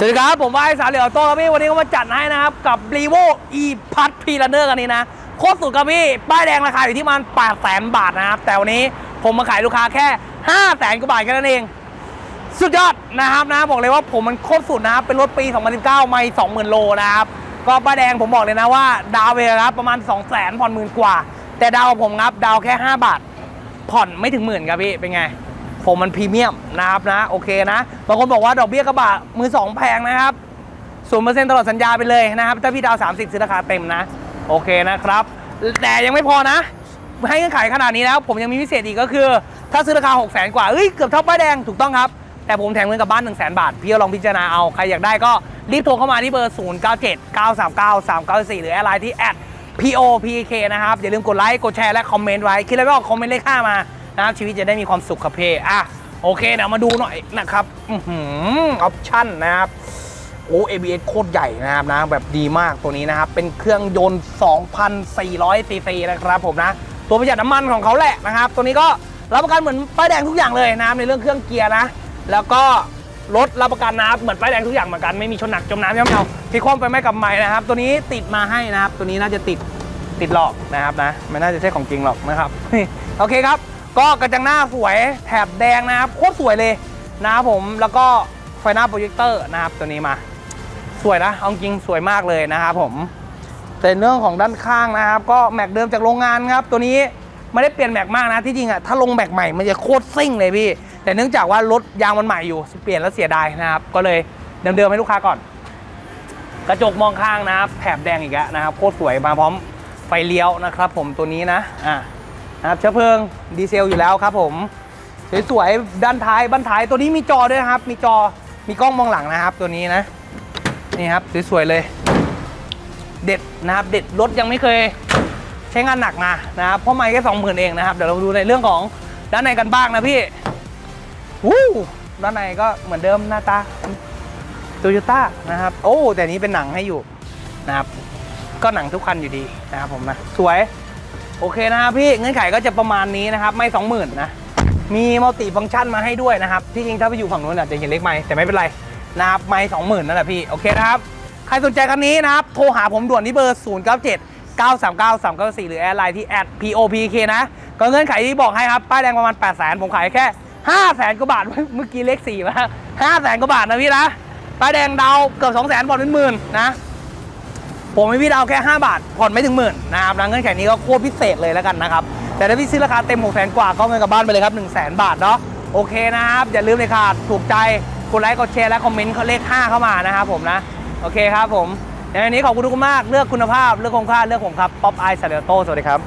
สวัสดีครับ ผมวายสาวเหลียวโต้ครับพี่วันนี้ก็มาจัดให้นะครับ กับ r e v o e p a s พีลันเนอร์กันนี้นะ โคตรสุดครับพี่ ป้ายแดงราคาอยู่ที่ประมัน8แสนบาทนะครับ แต่วันนี้ผมมาขายลูกค้าแค่5แสนกว่าบาทแค่นั้นเอง สุดยอดนะครับนะ บอกเลยว่าผมมันโคตรสุดนะครับ เป็นรถปี 2019 ไม่20,000 โลนะครับ ก็ป้ายแดงผมบอกเลยนะว่า ดาวเวลครับประมาณ 2 0 0 0 0 0ผ่อนหมื่นกว่า แต่ดาวผมครับดาวแค่ 5 บาท ผ่อนไม่ถึงหมื่นครับพี่เป็นไง ผมมันพรีเมียมนะครับนะโอเคนะบางคนบอกว่าดอกเบี้ยกระบะมือสองแพงนะครับศูนย์เปอร์เซ็นต์ตลอดสัญญาไปเลยนะครับถ้าพี่ดาว 30ซื้อราคาเต็มนะโอเคนะครับ แต่ยังไม่พอนะ ให้เงื่อนไขขนาดนี้แล้วผมยังมีพิเศษอีกก็คือ ถ้าซื้อราคา6 0 0 0 0 0กว่าเอ้ยเกือบเท่าป้ายแดงถูกต้องครับ แต่ผมแถมเงินกลับบ้าน 1 0 0 0 0 0 บาท พี่ก็ลองพิจารณาเอาใครอยากได้ก็รีบโทรเข้ามาที่เบอร์ 0 9 7 9 3 9 3 9 4 หรือแอดไลน์ที่ POPK นะครับอย่าลืมกดไลค์กดแชร์และคอมเมนต์ไว้คิดอะไรไม่ออกคอมเมนต์เลขห้ามา นะครับชีวิตจะได้มีความสุขครับเพอะโอเคเดี๋ยวมาดูหน่อยนะครับออปชั่นนะครับโอ้ ABS โคตรใหญ่นะครับนะแบบดีมากตัวนี้นะครับ เป็นเครื่องยนต์ 2,400ซีซีนะครับผมนะ ตัวประหยัดน้ำมันของเขาแหละนะครับ ตัวนี้ก็รับประกันเหมือนป้ายแดงทุกอย่างเลยนะครับในเรื่องเครื่องเกียร์นะ แล้วก็รถรับประกันนะครับเหมือนป้ายแดงทุกอย่างเหมือนกันไม่มีชนหนักจมน้ำย่ำเงาพี่คว่ำไปไม่กับไม่นะครับ ตัวนี้ติดมาให้นะครับ ตัวนี้น่าจะติดติดหลอกนะครับนะไม่น่าจะใช่ของจริงหรอกนะครับโอเคครับ ก็กระจังหน้าสวยแถบแดงนะครับโคตรสวยเลยนะครับผมแล้วก็ไฟหน้าโปรเจคเตอร์นะครับตัวนี้มา สวยนะเอาจริงสวยมากเลยนะครับผมแต่เรื่องของด้านข้างนะครับ ก็แม็กเดิมจากโรงงานครับ ตัวนี้ไม่ได้เปลี่ยนแม็กมากนะที่จริงอะถ้าลงแม็กใหม่มันจะโคตรซิ่งเลยพี่ แต่เนื่องจากว่ารถยางมันใหม่อยู่เปลี่ยนแล้วเสียดายนะครับ ก็เลยเดิมๆให้ลูกค้าก่อน กระจกมองข้างนะครับแถบแดงอีกแล้วนะครับโคตรสวยมาพร้อมไฟเลี้ยวนะครับ ผมตัวนี้นะอ่า นะครับเชื้อเพลิงดีเซลอยู่แล้วครับผมสวยๆด้านท้ายบ้านท้ายตัวนี้มีจอด้วยครับ มีจอมีกล้องมองหลังนะครับ ตัวนี้นะนี่ครับสวยๆเลย เด็ดนะครับ เด็ดรถยังไม่เคยใช้งานหนักมานะครับเพราะไม่แค่สองหมื่นเองนะครับเดี๋ยวเราดูในเรื่องของด้านในกันบ้างนะพี่วู้ด้านในก็เหมือนเดิมหน้าตาโตโยต้านะครับ โอ้ แต่นี้เป็นหนังให้อยู่นะครับ ก็หนังทุกคันอยู่ดีนะครับผมนะ สวย โอเคนะครับพี่เงื่อนไขก็จะประมาณนี้นะครับ ไม่ 20,000นะมีมัลติฟังก์ชันมาให้ด้วยนะครับที่จริงถ้าไปอยู่ฝั่งนู้นอาจจะเห็นเล็กไม่แต่ไม่เป็นไรนะครับไม่20,000นั่นแหละพี่โอเคนะครับใครสนใจคันนี้นะครับโทรหาผมด่วนที่เบอร์ 0 9 7 9 3 9 3 9 4 หรือแอดไลน์ที่ @popk นะก็เงื่อนไขที่บอกให้ครับ ป้ายแดงประมาณ 8 0 0 0 0 ผมขายแค่ 5 0 0 0 0 0กว่าบาท เมื่อกี้เลข4มา5 0 0 0 0 กว่าบาทนะพี่นะ ป้ายแดงดาวเกือบ 2 0 0 0 0 0ผ่อนเป็นหมื่นนะ ผมให้พี่ดาวแค่ 5 บาท ผ่อนไม่ถึงหมื่นนะครับแล้วเงื่อนไขนี้ก็โคตรพิเศษเลยแล้วกันนะครับ แต่ถ้าพี่ซื้อราคาเต็ม6กแสนกว่าก็เงินกับบ้านไปเลยครับ1นึ่งแสนบาทเนาะ โอเคนะครับ อย่าลืมเลยค่ะ ถูกใจ กดไลค์ กดแชร์ และคอมเมนต์เลข 5 เข้ามานะครับผมนะ โอเคครับผมในวันนี้ขอบคุณทุกคนมาก เลือกคุณภาพ เลือกคงค่า เลือกผมครับ ป๊อปไอซ์เซเลโตสวัสดีครับ